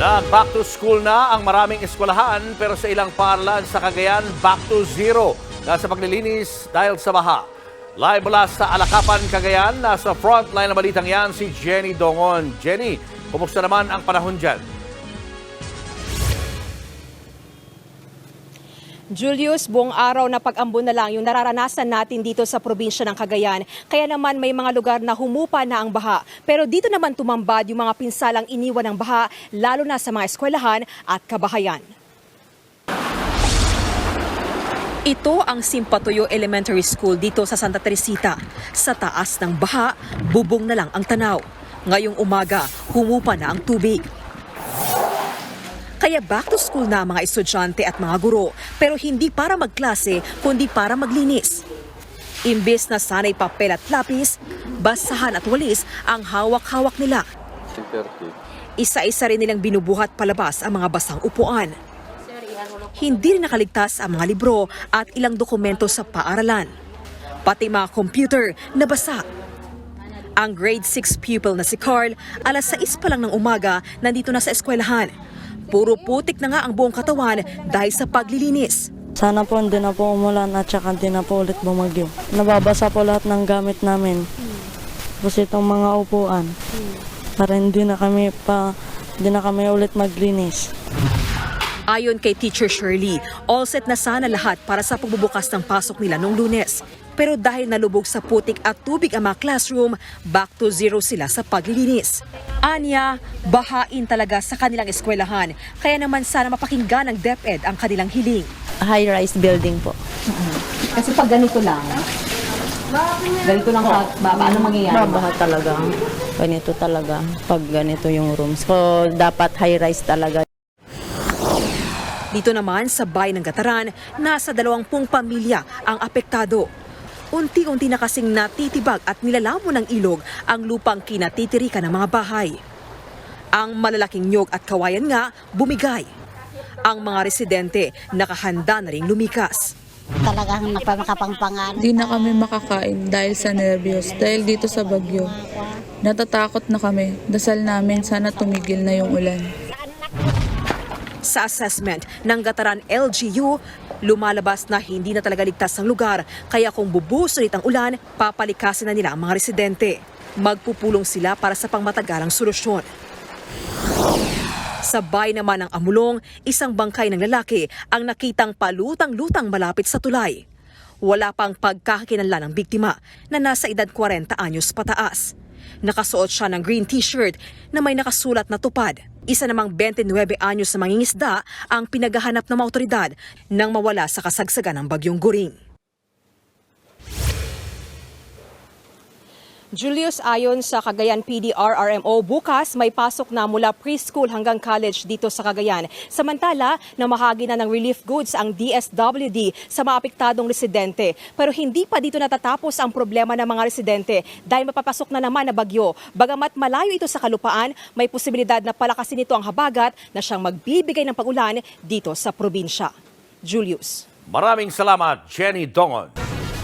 Nag-back to school na ang maraming eskwelahan pero sa ilang paaralan sa Cagayan, back to zero na sa paglilinis dahil sa baha. Live mula sa Alakapan, Cagayan, nasa frontline na balitang yan si Jenny Dongon. Jenny, kumusta naman ang panahon dyan? Julius, buong araw na pag-ambon na lang yung nararanasan natin dito sa probinsya ng Cagayan. Kaya naman may mga lugar na humupa na ang baha. Pero dito naman tumambad yung mga pinsalang iniwan ng baha, lalo na sa mga eskwelahan at kabahayan. Ito ang Simpatuyo Elementary School dito sa Santa Teresita. Sa taas ng baha, bubong na lang ang tanaw. Ngayong umaga, humupa na ang tubig. Kaya back to school na mga estudyante at mga guro, pero hindi para magklase, kundi para maglinis. Imbes na sanay papel at lapis, basahan at walis ang hawak-hawak nila. Isa-isa rin nilang binubuhat palabas ang mga basang upuan. Hindi rin nakaligtas ang mga libro at ilang dokumento sa paaralan. Pati mga computer na basa. Ang grade 6 pupil na si Carl, alas 6 pa lang ng umaga, nandito na sa eskwelahan. Puro putik na nga ang buong katawan dahil sa paglilinis. Sana po hindi na po umulan at saka hindi na po ulit bumagyo. Nababasa po lahat ng gamit namin. Tapos itong mga upuan. Para hindi na kami pa hindi na kami ulit maglinis. Ayon kay Teacher Shirley, all set na sana lahat para sa pagbubukas ng pasok nila noong lunes. Pero dahil nalubog sa putik at tubig ang mga classroom, back to zero sila sa paglilinis. Anya, bahain talaga sa kanilang eskwelahan. Kaya naman sana mapakinggan ng DepEd ang kanilang hiling. high-rise building po. Kasi pag ganito lang, ganito lang ba, ano mangyayari? Babaha talaga. Ganito talaga. Pag ganito yung rooms. So, dapat high-rise talaga. Dito naman sa bayan ng Gataran, nasa dalawampung pamilya ang apektado. Unti-unti na kasing natitibag at nilalamo ng ilog ang lupang kinatitirikan ng mga bahay. Ang malalaking nyog at kawayan nga bumigay. Ang mga residente nakahanda na ring lumikas. talagang napamakapangpangan. Di na kami makakain dahil sa nervyos, dahil dito sa bagyo. Natatakot na kami. Dasal namin sana tumigil na yung ulan. Sa assessment ng Gataran LGU, lumalabas na hindi na talaga ligtas ang lugar kaya kung bubuhos ulit ang ulan, papalikasin na nila ang mga residente. Magpupulong sila para sa pangmatagalang solusyon. Sa bay naman ng Amulong, isang bangkay ng lalaki ang nakitang palutang-lutang malapit sa tulay. Wala pang pagkakakinanlan ng biktima na nasa edad 40 anyos pataas. Nakasuot siya ng green t-shirt na may nakasulat na tupad. Isa namang 29 anyos na mangingisda ang pinaghahanap ng mga otoridad nang mawala sa kasagsagan ng bagyong guring. Julius, ayon sa Cagayan PD RRMO, bukas may pasok na mula preschool hanggang college dito sa Cagayan. Samantala, namahagi na ng relief goods ang DSWD sa mga apektadong residente. Pero hindi pa dito natatapos ang problema ng mga residente dahil mapapasok na naman na bagyo. Bagamat malayo ito sa kalupaan, may posibilidad na palakasin ito ang habagat na siyang magbibigay ng pagulan dito sa probinsya. Julius. Maraming salamat, Jenny Dongon.